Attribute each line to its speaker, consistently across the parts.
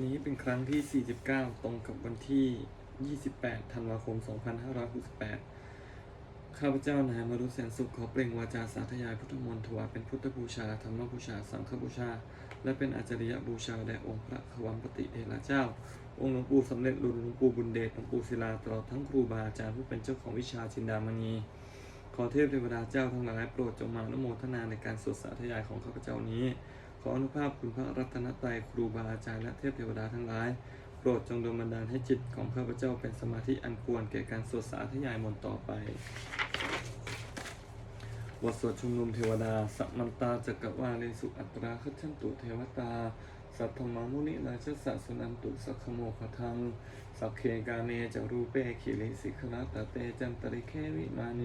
Speaker 1: นี้เป็นครั้งที่ 49 ตรงกับวันที่ 28 ธันวาคม 2568 ข้าพเจ้านายมารุแสนสุขขอเปล่งวาจาสาธยายพุทธมนต์ถวายเป็นพุทธบูชา ธรรมบูชา สังฆบูชา และเป็นอาจริยบูชาแด่องค์พระขวัมปติเทระเจ้า องค์หลวงปู่สำเร็จรุ่นหลวงปู่บุญเดช หลวงปู่ศิลา ตลอดทั้งครูบาอาจารย์ผู้เป็นเจ้าของวิชาจินดามณี ขอเทพเทวดาเจ้าทั้งหลายโปรดจงมาอนโมทนาในการสวดสาธยายของข้าพเจ้านี้ ขออนุภาพคุณพระรัตนตรัยครูบาอาจารย์และเทพเทวดาทั้งหลาย โปรดจงดลบันดาลให้จิตของข้าพเจ้าเป็นสมาธิอันควรแก่การสวดสาธยายมนต์ต่อไปบทสวดชุมนุมเทวดา สัมมันตาจักรวาเลสุอัตราคัจฉันตุเทวตา สัทธมังมุนิราชสัสนันตุสักโมคทัง สักเคกาเมจารูเปขิริสิกขลาตเตจันตริเควิมาเน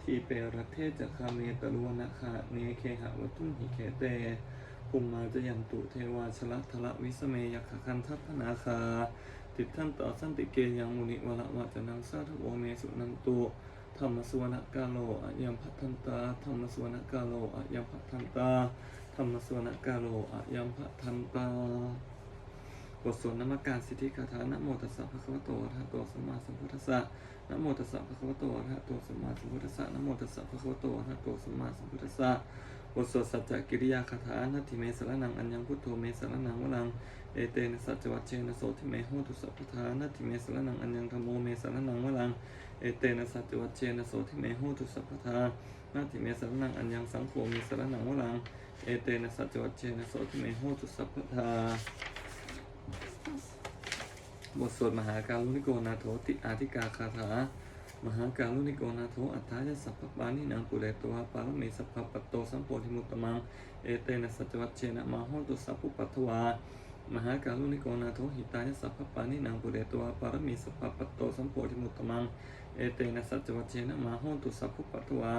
Speaker 1: ทีเปรัเทจคาเมตลวนะคะเนเคหะวัตุหิเคเต ภูมิมาจะยันตุเทวาชละทละวิสเมยักขคันทัพนาคา ติดท่านต่อสันติเกยังมุนิวละวะจะนังสาธุโอเมสุนันตุธรรมสวนกาโลอะยัมพัทันตาธรรมสวนกาโลอะยัมพัทันตาธรรมสวนกาโลอะยัมพัทันตาบทสวดนมัการสิทธิคาถานะโมตัสสะภะคะวะโตอะระหะโตสัมมาสัมพุทธัสสะนะโมตัสสะภะคะวะโตอะระหะโตสัมมาสัมพุทธัสสะนะโมตัสสะภะคะวะโตอะระหะโตสัมมาสัมพุทธัสสะ บทสวดสัจจกิริยาคาถานาทิเมสรนังอัญญังพุทโธเมสรนังวลังเอเตนะสัจจวัชเชนะโสทิเมโหตุสัพพทานาทิเมสรนังอัญญังธรรมโมเมสรนังวลังเอเตนะสัจจวัชเชนะโสทิเมโหตุสัพพทานาทิเมสรนังอัญญังสังโฆเมสรนังวลังเอเตนะสัจจวัชเชนะโสทิเมโหตุสัพพทาบทสวดมหาการุณิโกนาโถติอาธิกาคาถา มหาการุณิโกนาโถอัฏฐายสัพพปานินางปุเรตวาปารมีสัพพปัตโตสัมโพธิมุตตมัง เอเตนะสัจวัชเชนะมาโหตุสัพพุปัทวามหาการุณิโกนาโถหิตายสัพพปานินางปุเรตวาปารมีสัพพปัตโตสัมโพธิมุตตมัง เอเตนะสัจวัชเชนะมาโหตุสัพพุปัทวา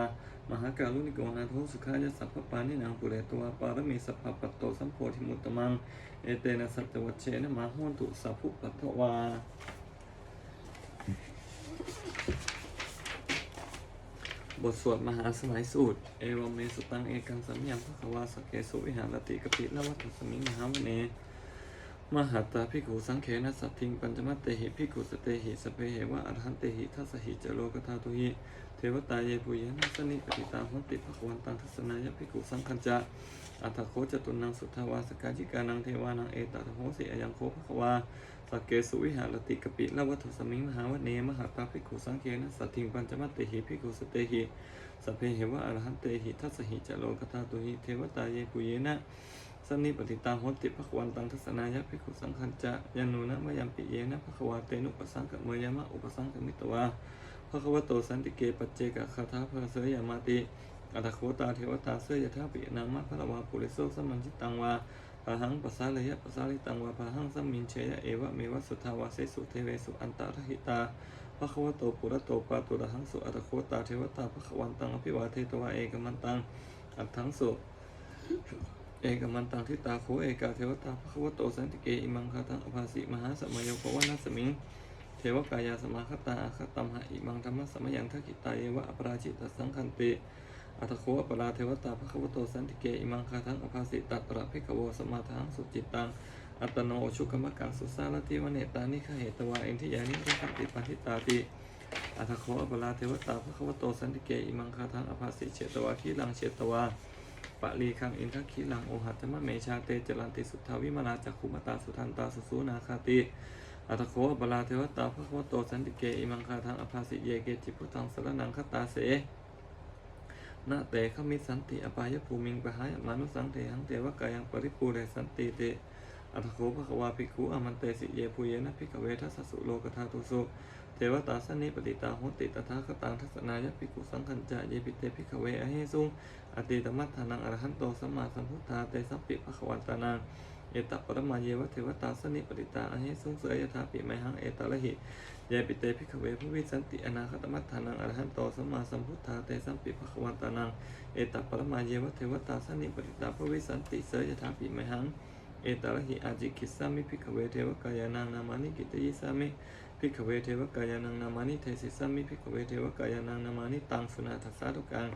Speaker 1: มหาการุณิโกนาโถสุขายสัพพปานินางปุเรตวาปารมีสัพพปัตโตสัมโพธิมุตตมัง เอเตนะสัจวัชเชนะมาโหตุสัพพุปัทวา บทสวดมหาสมัยสูตร เอวเมสุตังเอกังสัมยังพระควาสเกสุวิหารติกปิละวัตสมิงมหาวเนมหัตาภิกุสังเขนะสัตทิงปัญจมัตเตหิภิกุสเตหิสเปเหวะอรหันเตหิทัสหิจโลกธาตุหิเทวตาเยปุยนะสนิปติตาหันติภควันตังทัศนายภิกุสังคัญจะอัตโคจตุนังสุทธาวาสกาจิกานังเทวานังเอตตะโหสิอยังโคภควา สักเกสุวิหารติกปิละวัตสมิงมหาวเนมหัตาภิกขุสังเขนะสัตทิงปัญจมัตเตหิภิกขุสเตหิสัพเพเหวะอรหันเตหิทัสหิจโลกธาตุหิเทวตาเยปุเยนะสนิปติตาโหติภควันตังทัศนายะภิกขุสังคัญจะยันโนะมยัมปิเยนะภควาเตนุปสังกะเมยามะอุปสังกมิตวาพระควโตสันติเกปัจเจกคาถาพระเสยามาติอัตโคตาเทวตาเสยถาปินามะพระวาปุริโสสมมันจิตังวา พาหังปัสสาเลยะปัสสาลิตังวาพาหังสัมมินเชยะเอวะเมวะสุทธาวาเสสุเทเวสุอันตารหิตาพระควโตปุระโตปาตุระหังสุอัตโคตาเทวตาพระควันตังอภิวาเทตวาเอกมันตังอัตถังสุเอกมันตังทิตาโคเอกาเทวตาพระควโตสันติเกอิมังคาทังอภาสิมหาสมัยโยภวนัสมิงเทวกายาสมาคตาอาคตัมหะอิมังธรรมะสมยังทักิตาเยวะอปราชิตสังคันติ อัตโคอปราเทวตาภควโตสันติเกอิมังคาทังอภาสิตัตระภิกโวสมาทังสุจิตตัง อัตโนชุกมกังสุสารติวเนตานิขเหตวาเอนทิยานิรักติปันทิตาติอัตโคอปราเทวตาภควโตสันติเกอิมังคาทังอภาสิเชตวาทีลังเชตวาปะลีคังอินทคีลังโอหัตมะเมชาเตจรันติสุทธาวิมานาจักขุมตาสุทันตาสุสูนาคาติอัตโคบลาเทวตาพระโคโตสันติเกอิมังคาทังอภาสิเยเกจิพุทังสรนังคตาเส นะเตขมิสันติอปายภูมิงปะหายมานุสังเทหังเทวกายังปริปูเรสันติเตอัตโคภควาภิกขุอมันเตสิเยภูเยนะภิกขเวทัสสุโลกธาตุสุเทวตาสนิปติตาโหติตถาคตังทัศนายภิกขุสังคัญจะเยปิเตภิกขเวอเหสุงอติตมัตถานังอรหันโตสัมมาสัมพุทธาเตสัพปิภควันตานัง เอตัปปรมาเยวะเทวตาสนิปริตาอเหสุงเสยยถาปิไมหังเอตละหิเยปิเตภิกขเวภวิสันติอนาคตมัฏฐานังอรหันโตสัมมาสัมพุทธาเตสัมปิภควันตานังเอตัปปรมาเยวะเทวตาสนิปริตาภวิสันติเสยยถาปิไมหังเอตาละหิอาจิคิสามิภิกขเวเทวกายานังนามานิกิตยิสามิภิกขเวเทวกายานังนามานิเทสิสามิภิกขเวเทวกายานังนามานิตังสุนาทัสสาตุกัง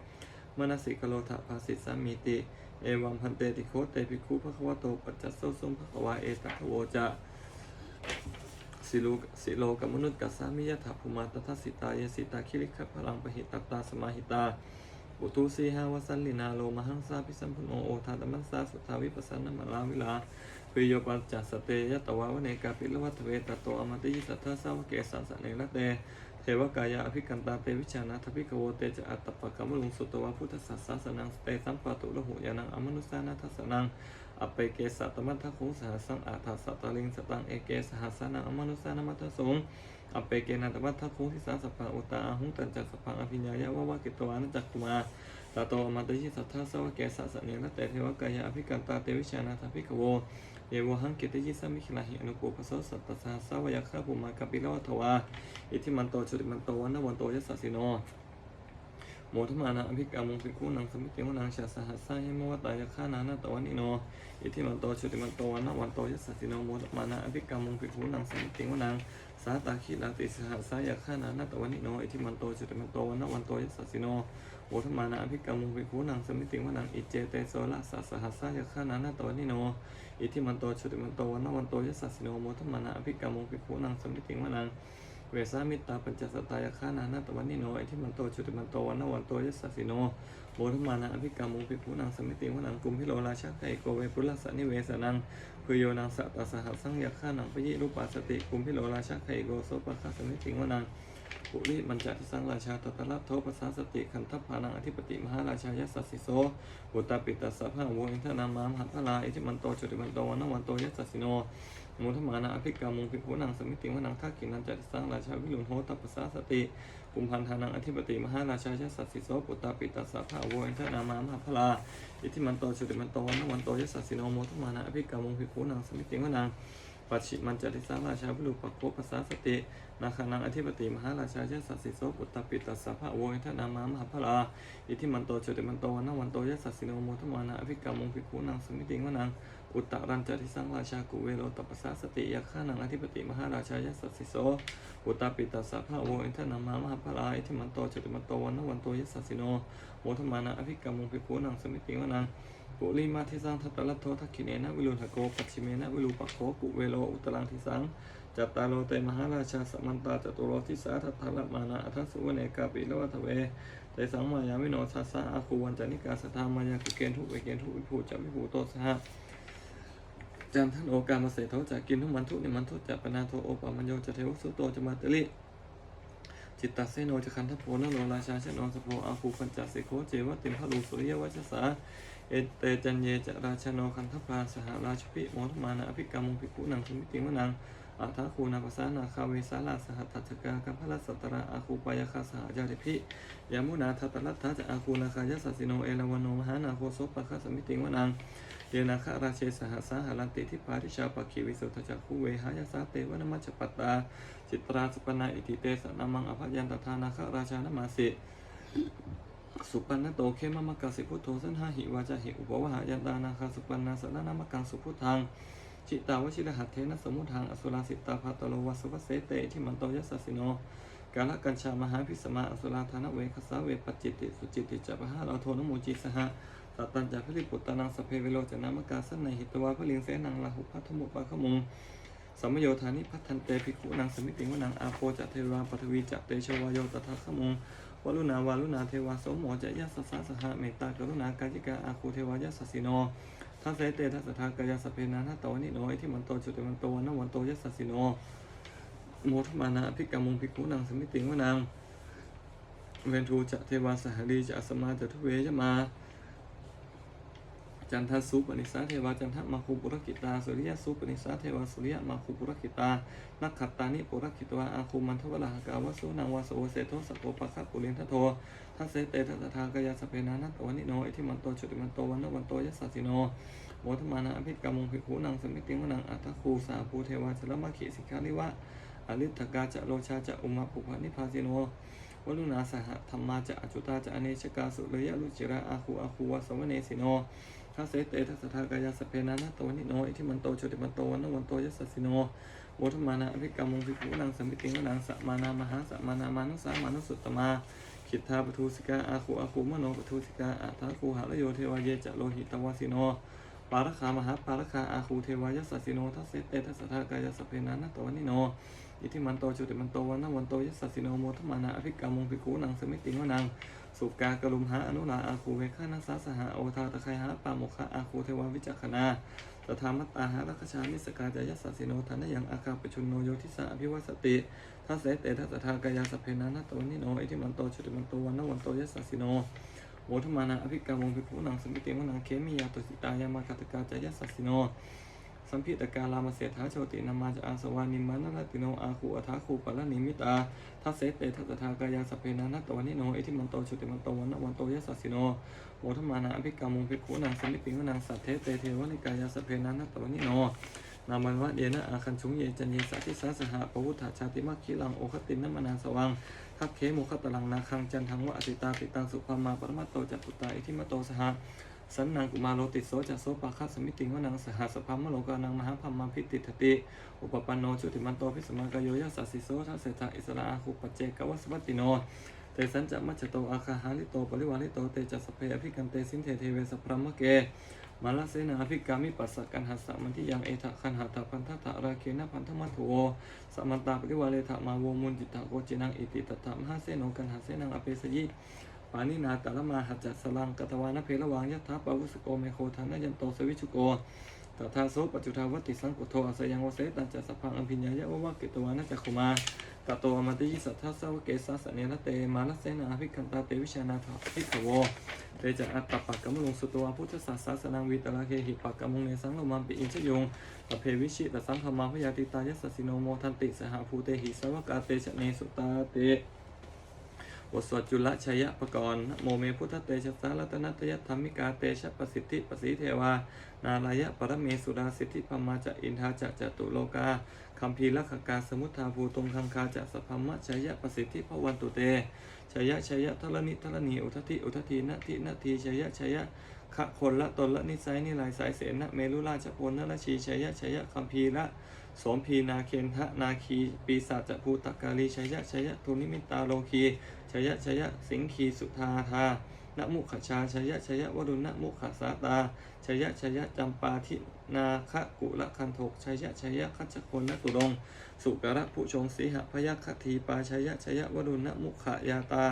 Speaker 1: มนสิกโลทะภาสิสามิติ เอวังพันเตติโคเตภิกขุภควโตปัจจัสโสสมภควาเอตัคโวจะสิโลสิโลกมนุษย์กัสสามิยถาภูมาตทัสสิตายสิตาคิริขพลังปหิตตาสมาหิตาอุตุสีหาวสันลินาโลมหังสาพิสัมพุนโนโอทาตมัสสาสุทาวิปัสสนามลาวิลาปิโยปัจจัสเตยตวาวเนกาปิลวัตเวตโตอมติยิสัทธาสาวเกสันสเนลเต ทวกายาอภิกันตาเตวิชานาทภิกโวเตจะอัตตปะกมลุงสุตวะพุทธศาสสนังสเตสัมปะตุละหุยานังอมนุสานาทัสนังอเปเกสัตมัทธคุสหสังอาทัสสตลิงสตังเอเกสหัสสนังอมนุสานามัทสงอเปเกนัตมัทธคุทิสาสปังอุตตาอาหุตันจักสปังอภิญญายะวะวะกิตวานัจักกุมาตาโตอมตะยิสัทธาสวะเกสะสเนนะเตเทวกายาอภิกันตาเตวิชานาทภิกโว เยวหังเกิตยิสมิขิลาหิอนุโกปะโสสัตตสาสาวยะคาภูมากัปปิลวัทวาอิทิมันโตชุติมันโตวันนวันโตยัสสะสิโนโมทมานาอภิกามุงภิกขุนังสมิติวนังชาสหัสสะหิมวตายะคานานาตวันนิโนอิทิมันโตชุติมันโตวันนวันโตยัสสะสิโนโมทมานาอภิกามุงภิกขุนังสมิติวนังสาตาคิลาติสหัสสะยะคานานาตวันนิโนอิทิมันโตชุติมันโตวันนวันโตยัสสะสิโนโอทมานาอภิกรรมุงภิกขุนังสมิติวนังอิเจเตโสละสัสสหัสสายขานานาตวนิโน อิทิมันโตชุติมันโตวันนวันโตยัสสะสิโนโมทมานาอภิกรรมุงภิกขุนังสมิติงวนังเวสามิตาปัญจสตายขานานาตวันนิโนอิทิมันโตชุติมันโตวันนวันโตยัสสะสิโนโมทมานาอภิกรรมุงภิกขุนังสมิติงวนังกุมพิโลราชาไกโกเวปุลสนิเวสนังพุโยนังสัตตสหัสสังยขานังปยิรูปาสติกุมพิโลราชาไกโกโสปะคาสมิติงวนัง ปุริมันจะที่สังราชาตตระโทปัสสาสติขันธพานังอธิปติมหาราชายสสสิโสอุตตาปิตัสสะพะโวอินทนามามหัตถลาอิทิมันโตจุติมันโตวันนวันโตยัสสิโนโมทมานาอภิกามุงภิกขุนังสมิติวนังทักขินันจะที่สังราชาวิลุนโหตัปสสาสติกุมพันธานังอธิปติมหาราชายสสสิโสปุตตาปิตัสสะพะโวอินทนามามหัตถลาอิทิมันโตจุติมันโตวันนวันโตยัสสิโนโมทมานาอภิกามุงภิกขุนังสมิติวนัง ปัจฉิมันจะทิสาราชาวิรุปักโคปัสสาสติ นาคานังอธิปติมหาราชาเชสัสิโสปุตตปิตัสสะพะโวอิทนามามหาพลาอิทิมันโตโชติมันโตวันนวันโตยสัสสิโนโมทมานาอภิกรรมุงภิกขุนังสมิติงวนังอุตตรันจะทิสังราชากุเวโรตปัสสาสติยักขานังอธิปติมหาราชาเชสัสิโสปุตตปิตัสสะพะโวอิทนามามหาพลาอิทิมันโตโชติมันโตวันนวันโตยสัสสิโนโมทมานาอภิกรรมุงภิกขุนังสมิติงวนัง ปุริมาทิสังทัตตลัทโททักขิเนนะวิรุณหโกปัจฉิเมนะวิรูปโขกุเวโลอุตรังทิสังจัตตาโลเตมหาราชาสมันตาจตุโรทิสาทัตถะลมานะอัทสุวเนกาปิละวัทเวเตสังมายาวิโนทัสสะอาคูวันจานิกาสทามายากุเกณทุเวเกณทุวิภูจะวิภูโตสหะจันทันโอกามาเสโทจะกินทุมันทุนิมันทุจะปนาโทโอปามัญโยจะเทวสุโตจะมาตลิจิตตเสโนจะคันทโพนโลราชาเชนองสโพอาคูปัญจสิโคเจวติมพะลูสุริยวัชสา เอเตจันเยจะราชโนคันทพาสหราชพิโมทมานาอภิกรรมุภิกขุนังสมิติวนังอาทาคูนาภาษานาคาเวสาลาสหัตถกากัมพลัสตระอาคูปายาคาสหจาริพิยามุนาทัตตลัจะอาคูนาคายสัสสิโนเอลวันโนมหานาโคโสปะคสมิติวนังเยนาคาราเชสหสาหารันติทิพาริชาปะคีวิสุทธจักขุเวหายาสาเตวนามัจปตาจิตราสปนาอิติเตสนามังอภยันตทานาคาราชานมาสิ สุปันนโตเคมมะกัสสิพุทโธสันหาหิวาจาหิอุปวะหายันตานาคาสุปันนาสนานามกังสุพุทธังจิตาวชิรหัตเทนะสมุทังอสุราสิตาภาตโลวัสวะเสเตที่มันโตยัสสิโนกาลกัญชามหาพิสมาอสุราธานเวคสาเวปจิตติสุจิตติจัปหาเราโทนโมจิสหะตัตันจาพิริปุตตานังสเพเวโลจนามกาสันในหิตวาพลิงเสนังลาหุพัทมุปะขมุงสัมโยธานิพัฒนเตภิกขุนางสมิติวนังอาโปจะเทวาปทวีจะเตชวายโยตถาขมุง วลุณาวาลุณาเทวาโสโมจะยัสสะสหะเมตตากรุณากาจิกาอาคูเทวายะสสสิโนทัสเสเตทัสสะทากายาสพเพนานัตวนิโนที่มันโตจุติมันโตวันนวันโตยะสสสิโนโมทมานะภิกามุงภิกขุนางสมิติวนังเวนทูจะเทวาสหรีจะอสมาจะทุเวจะมา จันทสุปนิสาเทวาจันทมาคูปุรกิตาสุริยสุปนิสาเทวาสุริยมาคูปุรกิตานักขัตตานิปุรกิตวาอาคูมันทวลาหกาวสุนางวาโสเสโทสโปปะคะปุรินทโททัสเสเตทัสะทากายาสเพนานัตตวนิโนอิทิมันโตจุติมันโตวันโนวันโตยัสสิโนโมทมานาอภิกรรมุงภิกขุนังสมิติวนังอัตถคูสาภูเทวาจรมะขิสิกาลิวะอลิทกาจะโลชาจะอุมาปุพานิพาสิโนวลุนาสหธรรมาจะอจุตาจะอเนชกาสุเลยะลุจิระอาคูอาคูวะสวเนสิโน ทัสเสเตทัสทากายาสเพนานาตวนิโนอิทิมันโตโชติมันโตวันนวันโตยัสสิโนโวทมานาอภิกรรมงภิกขุนังสมิติงนังสัมมานามหาสัมมานามานุสามานุสุตตมาเกคิดทาปทุสิกาอาคูอาคูมโนปทุสิกาอาทาคูหะระโยเทวาเยจะโลหิตวาสิโนปารคามหาปารคาอาคูเทวายสสสิโนทัสเสเตทัสทากายสเพนานะตวนิโนอิทิมันโตจุติมันโตวันนวันโตยสสสิโนโมทมานาอภิกามุงภิกขุนังสมิติงนัง สุกากะลุมหาอนุลาอาคูเวฆานัสสาสหาโอทาตะไคหาปาโมคะอาคูเทวาวิจักขณาตถามัตตาหารัคชามิสกาจายสสสิโนทานยังอาคาปชุนโนโยทิสาอภิวัสติทัสเสเตทัสทากายาสเพนานะตวนิโนอิทิมันโตจุติมันโตวันนวันโตยสสสิโนโมทมานาอภิกามงภิกขุนังสมิติวนังเคมิยาตุสิตายามาคาตกาจายสัสสิโน สัมพิตกาลามาเสถาโชตินามาจะอาสวานิมานนติโนอาคูอัฐาคูปะละนิมิตาทัสเสเตทัสทากายาสพเพนานัตตวนิโนเอทิมันโตชุติมันโตวันวันโตยสัสสิโนโมทมานาอภิกามงภิกขุนังสมิติวนังสัทเทเตเทวนิกายาสพเพนานัตตวนิโนนามันวะเดนะอาคันชุงเยจันเยสัติสาสหะปวุฒาชาติมัคคิลังโอคตินนมนาสวังทักเคโมคตลังนาคังจันทังวะอติตาปิตังสุภามาปรมัตโตจัตุตาอิทิมโตสหะ สันนังกุมาโลติโสจัสโสปะคัสสมิติงวนังสหสภามโลกานังมหาพัมมาพิติทติอุปปันโนชุติมันโตพิสมากายโยยัสสสิโสทัสเสถะอิสระอาคุปเจกวัสวัติโนเตสันจะมัจจโตอาคาหาลิโตปริวาลิโตเตจัสสพเพอภิกันเตสินเทเทเวสพรหมเกมาลเสนาภิกามิปัสสะกันหัสสะมันที่ยังเอทะคันหัตถพันธะทะราเคนะพันธมัตถุโอสมันตาปริวาเลทะมาโวมุนจิตตะโกจินังอิติตถะมหาเสโนกันหัสเสนังอเปสยิ ปานินาตะละมาหัจจสลังกตวานะเพระวังยัตถาปาวุสโกเมโคทานะยันโตสวิชุโกตถาโสปัจจุทาวัติสังกุโทอาสยังวเสตันจะสพังอภิญญายะวะวะกิตวานะจักขุมาตโตอมติยิสัทธาสาวเกสาสเนนเตมาลเสนาภิกันตาเตวิชานาถภิกขโวเตจะอัตตปักกมลงสุตวาพุทธศาสสนังวีตระเคหิปักกมงเนสังโลมัมปิอินชยงปเพวิชิตสังขมาพยาติตายสสสิโนโมทันติสหภูเตหิสวกาเตชะเนสุตาเต บทสวดจุลชัยปกรณ์โมเมพุทธเตชะสารัตนัตยธรรมิกาเตชะประสิทธิประสีเทวา นาลายะปรเมสุราสิทธิพมาจะอินทาจะจตุโลกาคัมภีรคกกาสมุทธาภูตรงคังคาจะสพพมะชัยะประสิทธิพวันตุเตชยะชยะทรณิทรณีอุทธิอุทธีนาทินาทีชยะชยะขะคนละตนละนิสัยนิลายสายเสนะเมลุราชพลนละชีชยะชยะคัมภีระสมพีนาเคนทะนาคีปีศาจภูตกาลีชยะชยะทุนิมิตาโลคี ชยะชยะสิงคีสุธาธานมุขชาชยะชยะวรุณนมุขสาตาชยะชยะจำปาทินาคะกุละคันโทกชยะชยะคัจฉคนนตุรงสุกระผู้ชงสีหพยัคฆทีปาชยะชยะวรุณนมุขยาตา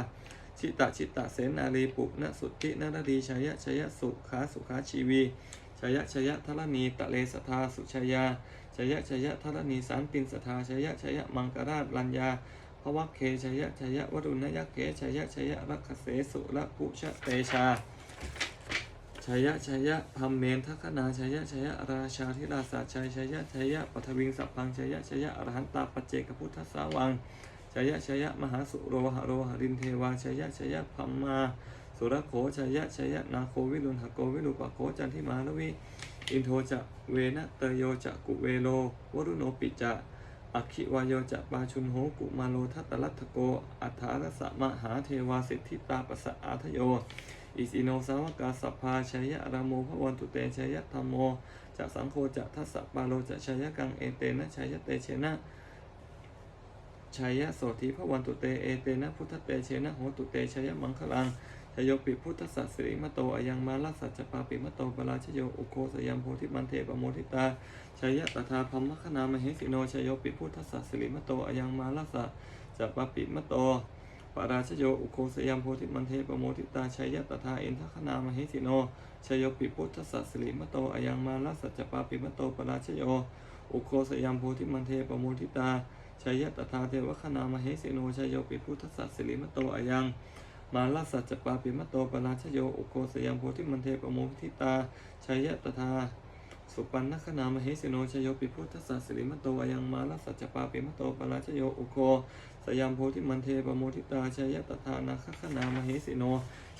Speaker 1: ชิตะชิตะเสนาลีปุณสุทธินรดีชยะชยะสุขาสุขาชีวีชยะชยะทรณีตะเลสทาสุชยาชยะชยะทรณีสันตินสทาชยะชยะมังกราชลัญญา ภวัคเคชยะชยะวรุณยักเขชยะชยะรักเสสุระปุชะเตชาชยะชยะพัมเมนทัคนาชยะชยะราชาธิราชาชัยชยะชยะปัทวิงสัพพังชยะชยะอรหันตาปเจกพุทธสาวังชยะชยะมหาสุโรหะโรหรินเทวาชยะชยะพัมมาสุรโขชยะชยะนาโควิรุณหโกวิรุปโขจันทิมาลวิอินโทจะเวนะเตโยจะกุเวโลวรุโนปิจะ อคิวายโยจะปาชุนโหกุมาโลทัตตลัตโก อัฏฐารสะมหาเทวาสิทธิตาปัสสะอาทโย อิสิโนสาวกาสัพพาชัยยะรามโมพระวันตุเตชัยยะธรรมโมจะสังโฆจะทัสสะปาโลจะชัยยะกังเอเตนะชัยยะเตเชนะชัยยะโสธิพระวันตุเตเอเตนะพุทธเตเชนะโหตุเตชัยยะมังคลัง ชโยปิพุทธสัสสิริมโตอยังมาลสัจจปาปิมโตปราชโยอุโคสยามโพธิมันเทปโมทิตาชัยยะตถาพัมมคณามเหสิโนชโยปิพุทธสัสสิริมโตอยังมาลสัจจปาปิมโตปราชโยอุโคสยามโพธิมันเทปโมทิตาชัยยะตถาอินทคณามเหสิโนชโยปิพุทธสัสสิริมโตอยังมาลสัจจปาปิมโตปราชโยอุโคสยามโพธิมันเทปโมทิตาชัยยะตถาเทวคณามเหสิโนชโยปิพุทธสัสสิริมโตอยัง มาลสัจจปาปิมัตโตปราชโยอุโคสยามโพธิมันเทปโมทิตาชัยยะตถาสุปันนคณามเหสิโนชโยปิพุทธสัสสิริมโตอายังมาลสัจจปาปิมัตโตปราชโยอุโคสยามโพธิมันเทปโมทิตาชยยะตถานาคขนามเหสิโน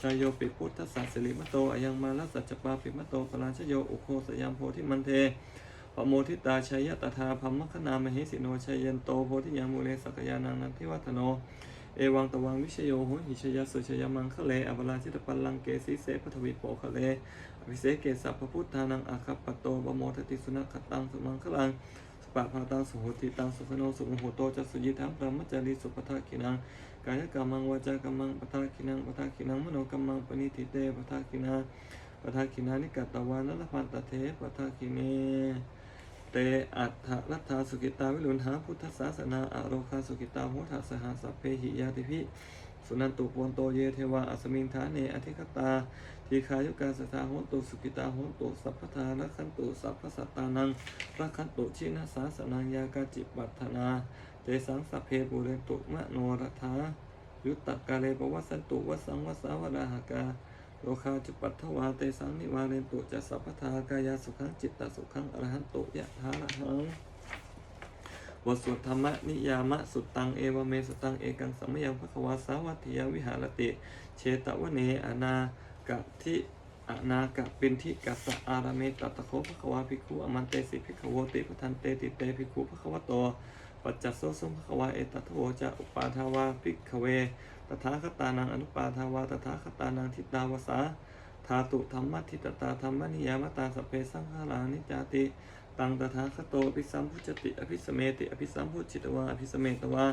Speaker 1: ชโยปิพุทธสัสสิริมโตอายังมาลสัจจปาปิมัตโตปราชโยอุโคสยามโพธิมันเทปโมทิตาชยยะตถาพัมมคณามเหสิโนชยันโตโพธิยามูเลสักยานังนันทิวัฒโน เอวังตวังวิชโยโหหิชยสุชยมังคะเลอวราชิตปัลลังเกสีเสปทวิโปคะเลอภิเสกเกสัพพพุทธานังอาคัปปโตบโมทติสุนัขตังสุมังคลังสปะพาตังสุโหติตังสุขโนสุโหโตจัสุยิทังปรมจารีสุปทาคินังกายกรรมังวาจากรรมังปทาคินังปทาคินังมโนกรรมังปณิทิเตปทาคินาปทาคินานิกัตตวานัลพันตเทปทาคิเน เต อัฏฐรัตถาสุกิตาวิรุณหาพุทธศาสนาอโรคาสุกิตาโหทัสหาสัพเพหิยาติพิสุนันตุปวนโตเยเทวาอัสมิงฐานเนอธิคตา ทีคายุกาสถาโหนตุสุกิตาโหนตุสัพพทารักขันตุสัพพสัตตานังรักขันตุชินาสาสนังยากาจิปัตถนา เตสังสัพเพปุเรตุมะโนรัฐายุตตะกาเลปวัสสันตุวัสสังวัสสาวราหกา โลคาจุปัตถวาเตสังนิวาเรนตุจัสสัพพทากายาสุขังจิตตสุขังอรหันตุยะทาระหังบทสวดธรรมนิยามะสุตังเอวเมสุตังเอกังสัมยังพระควาสาวัติยวิหารติเชตวเนอนากะทิอนากะปินทิกัสอารเมตตะโคพระควาภิกขุอมันเตสิภิกขโวติปทันเตติเตภิกขุพระควโตปัจจัสโสสมภควาเอตัทโวจะอุปาทาวาภิกขเว ตถาคตานังอนุปาทาวาตถาคตานังทิตาวสาธาตุธรรมทิตตาธรรมนิยามตาสเพสังขารานิจจาติตังตถาคโตอภิสัมพุจติอภิสเมติอภิสัมพุจิตวาอภิสเมตวา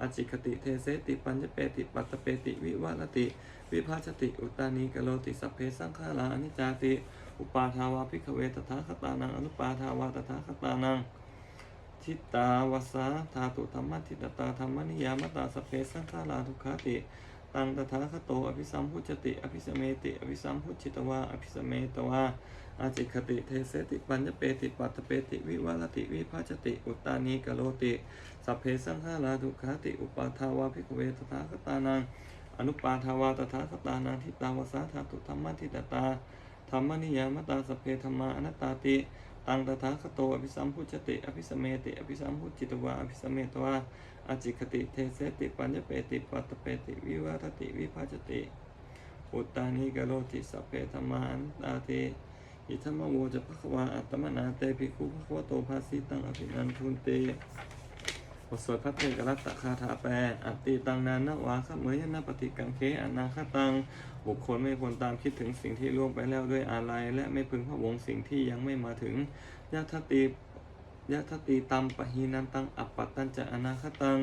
Speaker 1: อาจิคติเทเสติปัญญเปติปัตตเปติวิวัลติวิภาชติอุตานีกโลติสัพเพสังขารานิจจาติ อุปาทาวาภิกเวตถาคตานังอนุปาทาวาตถาคตานัง ทิตาวสาธาตุธรรมทิตตาธรรมนิยามตาสเพสังขาราทุกขาติตังตถาคโตอภิสัมพุจติอภิสเมติอภิสัมพุจิตวาอภิสเมตวาอาจิคติเทเสติปัญญเปติปัตตเปติวิวัลติวิภาชติอุตตานีกโลติสัพเพสังฆาราทุกขาติอุปาทาวาภิกเวตถาคตานังอนุปาทาวาตถาคตานังทิตาวสาธาตุธรรมทิตตาธรรมนิยามตาสเพธรรมาอนัตตาติ ตังตถาคโตอภิสัมพุจติอภิสเมติอภิสัมพุจิตวาอภิสเมตวาอาจิคติเทเสติปัญญเปติปัตตเปติวิวัตติวิภาจติอุตตานิกโรติสัพเพธรรมานตตาติอิทัมมโวจะภควาอัตตมนาเตภิกขุภควโตภาสิตังอภินันทุนเต สวดพระเทกรัตตคาถาแปลอัตติตังนานวาขเมยนาปฏิกังเคอนาคตัง บุคคลไม่ควรตามคิดถึงสิ่งที่ล่วงไปแล้วด้วยอาลัยและไม่พึงพะวงสิ่งที่ยังไม่มาถึงยะทติยะทติตัมปะหีนันตัง อัปปัตตันจะอนาคตัง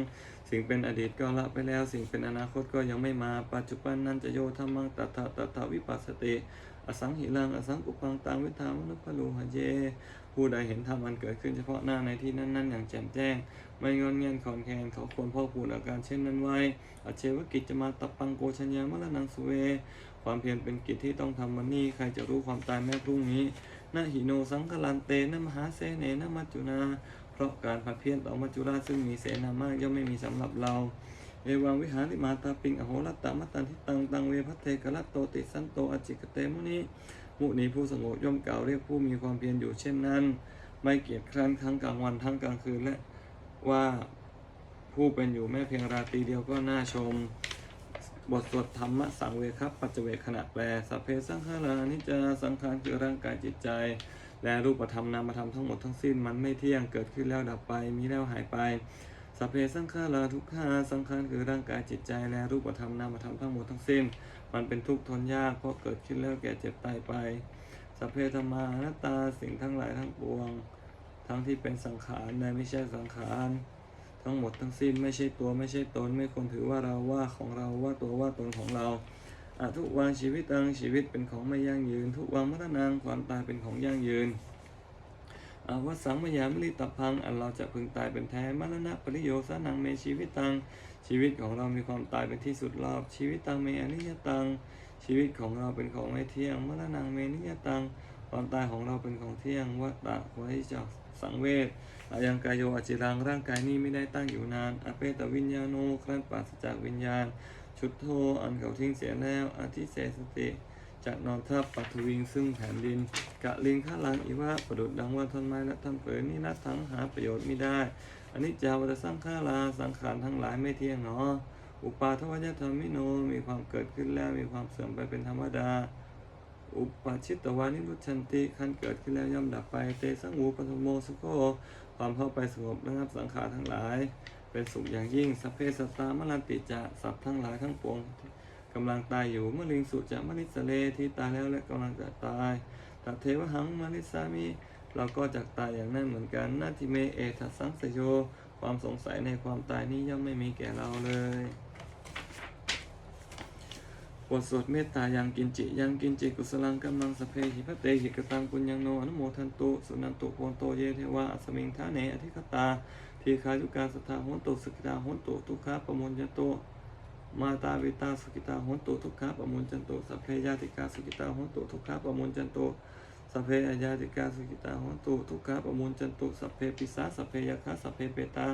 Speaker 1: สิ่งเป็นอดีตก็ละไปแล้ว สิ่งเป็นอนาคตก็ยังไม่มา ปัจจุบันนันจะโยธรรมังตัทธตัทธวิปัสสติ อสังหิรัง อสังกุปังตังวิธามนุพโลหะเย ผู้ใดเห็นธรรมอันเกิดขึ้นเฉพาะหน้าในที่นั้น ๆ อย่างแจ่มแจ้ง ไม่งอนเงียนขอนแคนเขาควรพ่อพูนอาการเช่นนั้นไว้อเชวกิจจะมาตับปังโกชัญญามะละนังสุเว ความเพียรเป็นกิจที่ต้องทำวันนี้ ใครจะรู้ความตายแม้พรุ่งนี้นาหิโนสังคลันเตนะมหาเสเนนะมัจจุนา เพราะการผัดเพี้ยนต่อมัจจุราชซึ่งมีเสนามากย่อมไม่มีสำหรับเราเอวังวิหาริมาตาปิงอโหรัตตมัตตันทิตังตังเวพัทเทกรัตโตติสันโตอจิกเตมุนี มุนีผู้สงบย่อมกล่าวเรียกผู้มีความเพียรอยู่เช่นนั้น ไม่เกียจคร้านทั้งกลางวันทั้งกลางคืนและว่าผู้เป็นอยู่แม้เพียงราตรีเดียวก็น่าชม บทสวดธรรมะสังเวครับปัจเจเวขณะแปลสัพเพสังขารานิจจาสังขารคือร่างกายจิตใจ และรูปธรรมนามธรรมทั้งหมดทั้งสิ้นมันไม่เที่ยงเกิดขึ้นแล้วดับไปมีแล้วหายไปสัพเพสังขาราทุกขาสังขารคือร่างกายจิตใจและรูปธรรมนามธรรมทั้งหมดทั้งสิ้น มันเป็นทุกข์ทนยากเพราะเกิดขึ้นแล้วแก่เจ็บตายไป สัพเพธรรมานัตตาสิ่งทั้งหลายทั้งปวง ทั้งที่เป็นสังขารและไม่ใช่สังขาร ทั้งหมดทั้งสิ้นไม่ใช่ตัวไม่ใช่ตนไม่ควรถือว่าเราว่าของเราว่าตัวว่าตนของเราอาทุกวังชีวิตตังชีวิตเป็นของไม่ยั่งยืน ทุกวังมัตนางความตายเป็นของยั่งยืนอาวสังมยามลิตพังอันเราจะพึงตายเป็นแท้มรณะปริโยสานังเมชีวิตตังชีวิตของเรามีความตายเป็นที่สุดรอบ ชีวิตตังเมอนิยตัง ชีวิตของเราเป็นของไม่เที่ยงมรณะเมนิยตัง ความตายของเราเป็นของเที่ยงวัตตะว้จากสังเวชอายังกายโยอจิรังร่างกายนี้ไม่ได้ตั้งอยู่นาน อเปตวิญญาโนครั้นปราศจากวิญญาณ ชุดโทอันเขาทิ้งเสียแล้วอธิเสสติจากนอนทับปัทวิงซึ่งแผ่นดิน กะลิงข้าลังอีว่าประดุดดังว่าทนไม้และทำเปิดนี่นัดทั้งหาประโยชน์ไม่ได้ อันนี้จาวัตสังขาราสังขารทั้งหลายไม่เที่ยงหนออุปาทวยธรรมิโนมีความเกิดขึ้นแล้วมีความเสื่อมไปเป็นธรรมดา อุปาชิตตวานิรุชันติขันเกิดขึ้นแล้วย่อมดับไปเตสังหูปฐมโมสุโคความเข้าไปสงบระงับสังขารทั้งหลาย เป็นสุขอย่างยิ่งสัพเพสตามรันติจะสัพทั้งหลายทั้งปวงกำลังตายอยู่มะลิงสุจะมนิสเลที่ตายแล้วและกำลังจะตายตัเทวหังมนิสามิ เราก็จะตายอย่างนั้นเหมือนกันนาทิเมเอทัสสังสโย ความสงสัยในความตายนี้ย่อมไม่มีแก่เราเลยบทสวดเมตตายังกินจิ ยังกินจิกุสลังกัมมังสเพหิพเตหิกตังปุญญังโนอนุโมทันตุสุนันตุโพนโตเยเทวะอัสมิงทาเนอธิคตา ทีคายุการสทธาโหนตุสุขิตาโหนตุทุกขาปมุญญโตมาตาวิตาสุขิตาโหนตุทุกขาปมุญจันตุสัพเพยาติกาสุขิตาโหนตุทุกขาปมุญจันตุสั พเพอายาติกาสุขิตาโหนตุทุกขาประมุญจันตุสัพเพปิสาสัพเพยาคาสัพเพเปตา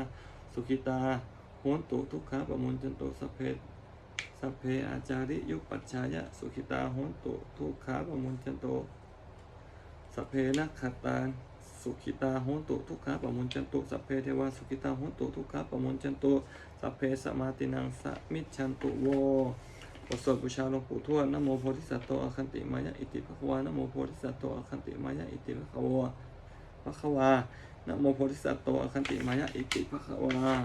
Speaker 1: สุขิตาโหนตุทุกขาประมุญจันตุสัพเพสัพเพอาจาริยุปัจฉายะสุขิตาโหนตุทุกขาประมุญจันโตสัพเพนักขตาสุขิตาโหนตุทุกขาประมุญจันตุสัพเพเทวาสุขิตาโหนตุทุกขาประมุญจันตุสัพเพสมาตินังสมิจันตุโว บทสวดบูชาหลวงปู่ทวดนโมโพธิสัตว์โตอคันติมายะอิติภควานโมโพธิสัตว์โตอคันติมายะอิติภควาภควานโมโพธิสัตว์โตอคันติมายะอิติภควา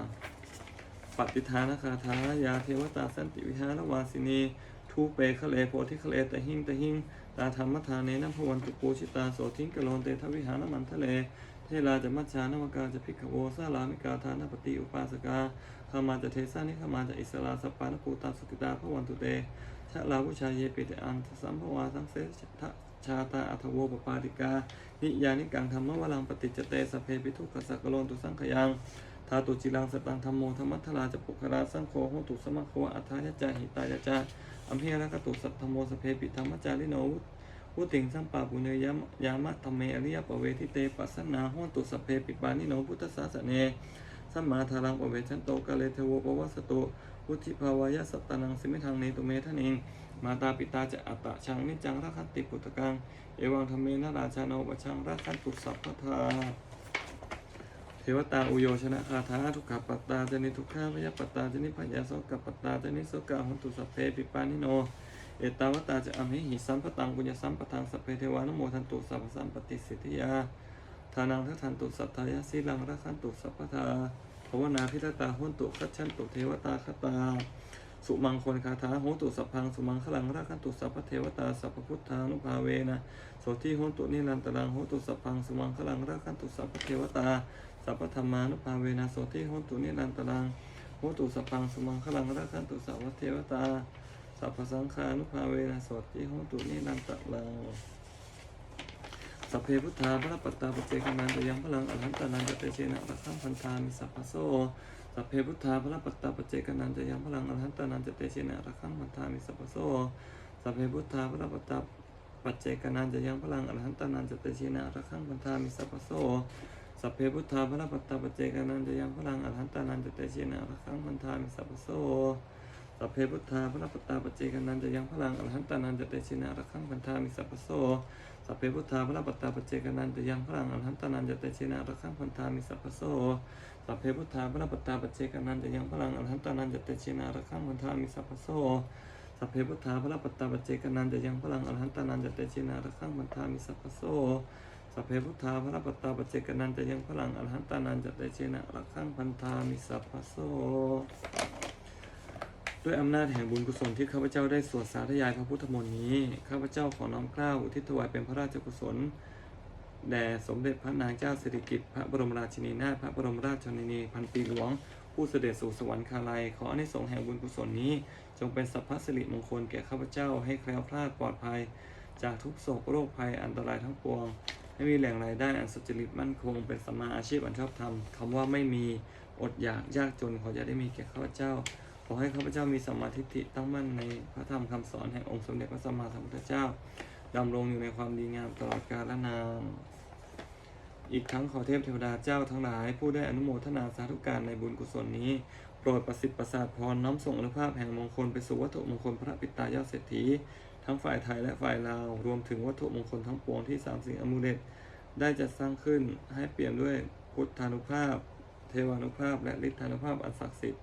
Speaker 1: ปฏิทานคาถายาเทวตาสันติวิหารวาสินีทูเปคะเลโพธิคะเลตะหิงตะหิงตาธรรมทานเนนพวันตุปูชิตาโสทิงกะโลนเตทวิหารมันทะเลเทลาจะมัจฉานวกาจะพิกขโวสาลามิกาทานปฏิอุปาสกา ขามาจะเทสานิขามาจะอิสลาสปานปูตาสกิตาพระวันตุเตชะลาวุชาเยปิเตอันสัมภวาสังเสชะชาตาอัทโวปปาติกา นิยานิกังธรรมวลังปฏิจเตสเพปิทุกขสักกะโลนตุสังขยังทาตุจิรังสตังธรรมโมธรรมัทราจะปุคราสังโฆโหตุสมัคโคอัฏฐายจาหิตายจาอัมเพระกตุสัทธโมสเพปิธรรมจาริโนวุติงสัมปาปุเนยยมามะธรรมเมอริยปเวทิเตปัสสนาโหตุสเพปิปานิโนพุทธศาสเน สัมมาทารังปเวชันโตกะเลเทโวปวัสสตุวุธิภาวายะสัตตนังสิมิทังเนตุเมทะเนงมาตาปิตาจะอัตตะชังนิจังรักขันติปุตตะกัง เอวังธรรมเมนะราชาโนปชังรักขันตุสัพพทาเทวตาอุโยชนะคาถาทุกขปัตตาจนิทุกขาพยปัตตาจนิพยาโสกปัตตาจนิโสกาหุนตุสัพเพปิปานิโน เอตาวตาจะอมหิหิสัมปตังปุญญสัมปทังสัพเพเทวานุโมทันตุสัพสัมปติสิทธิยา นังทัทันตุสัทธายาสีลังรักขันตุสัพพทาภาวนาพิทตาหุนตุคัจฉันตุเทวตาคตา สุมังคลคาถาโหตุสัพพังสุมังคลังรักขันตุสัพพเทวตาสัพพพุทธานุภาเวนะโสทิโหตุนิรันตรังโหตุสัพพังสุมังคลังรักขันตุสัพพเทวตาสัพพธรรมานุภาเวนะโสติโหตุนิรันตรังโหตุสัพพังสุมังคลังรักขันตุสัพพเทวตาสัพพสังฆานุภาเวนะโสติโหตุนิรันตรัง สัพเพพุทธาพระปัตตาปเจกนันจะยังพลังอรหันตานันจะเตเชนะระคังพันธามิสัพพโสสัพเพพุทธาพระปัตตาปเจกนันจะยังพลังอรหันตานันจะเตเชนะระคังพันธามิสัพพโสสัพเพพุทธาพระปัตตาปัจเจกนันจะยังพลังอรหันตานันจะเตเชนะระคังพันธามิสัพพโสสัพเพพุทธาพระปัตตาปเจกนันจะยังพลังอรหันตานันจะเตเชนะระคังพันธามิสัพพโส สัพเพพุทธาพระปตาปเจกนันจะยังพลังอรหันตานันจะเตชินะระคังพันธามิสัพพโสสัพเพพุทธาพระปตาปเจกนันจะยังพลังอรหันตานันจะเตชินะระคังพันธามิสัพพโสสัพเพพุทธาพระปตาปเจกนันจะยังพลังอรหันตานันจะเตชินะระคังพันธามิสัพพโสสัพเพพุทธาพระปตาปเจกนันจะยังพลังอรหันตานันจะเตชินะระคังพันธามิสัพพโสสัพเพพุทธาพระปตาปเจกนันจะยังพลังอรหันตานันจะเตชินะระคังพันธามิสัพพโส ด้วยอำนาจแห่งบุญกุศลที่ข้าพเจ้าได้สวดสาธยายพระพุทธมนต์นี้ ข้าพเจ้าขอน้อมเกล้าอุทิศถวายเป็นพระราชกุศลแด่สมเด็จพระนางเจ้าสิริกิติ์พระบรมราชินีนาถพระบรมราชชนนีพันปีหลวง ผู้เสด็จสู่สวรรคาลัย ขออานิสงส์แห่งบุญกุศลนี้ จงเป็นสัพพสิริมงคลแก่ข้าพเจ้าให้แคล้วคลาดปลอดภัย จากทุกโศกโรคภัยอันตรายทั้งปวง ให้มีแหล่งรายได้อันสุจริตมั่นคง เป็นสมาอาชีพอันชอบธรรมคำว่าไม่มีอดอยากยากจนขออย่าได้มีแก่ข้าพเจ้า ขอให้ข้าพเจ้ามีสัมมาทิฏฐิตั้งมั่นในพระธรรมคำสอนแห่งองค์สมเด็จพระสัมมาสัมพุทธเจ้าดำรงอยู่ในความดีงามตลอดกาลนาน อีกทั้งขอเทพเทวดาเจ้าทั้งหลาย ผู้ได้อนุโมทนาสาธุการในบุญกุศลนี้ โปรดประสิทธิ์ประสาทพรน้อมส่งอนุภาพแห่งมงคลไปสู่วัตถุมงคลพระปิตายอดเศรษฐี ทั้งฝ่ายไทยและฝ่ายลาว รวมถึงวัตถุมงคลทั้งปวงที่สามสิ่งอมูเลตได้จัดสร้างขึ้นให้เปลี่ยนด้วยพุทธานุภาพ เทวานุภาพ และฤทธานุภาพอันศักดิ์สิทธิ์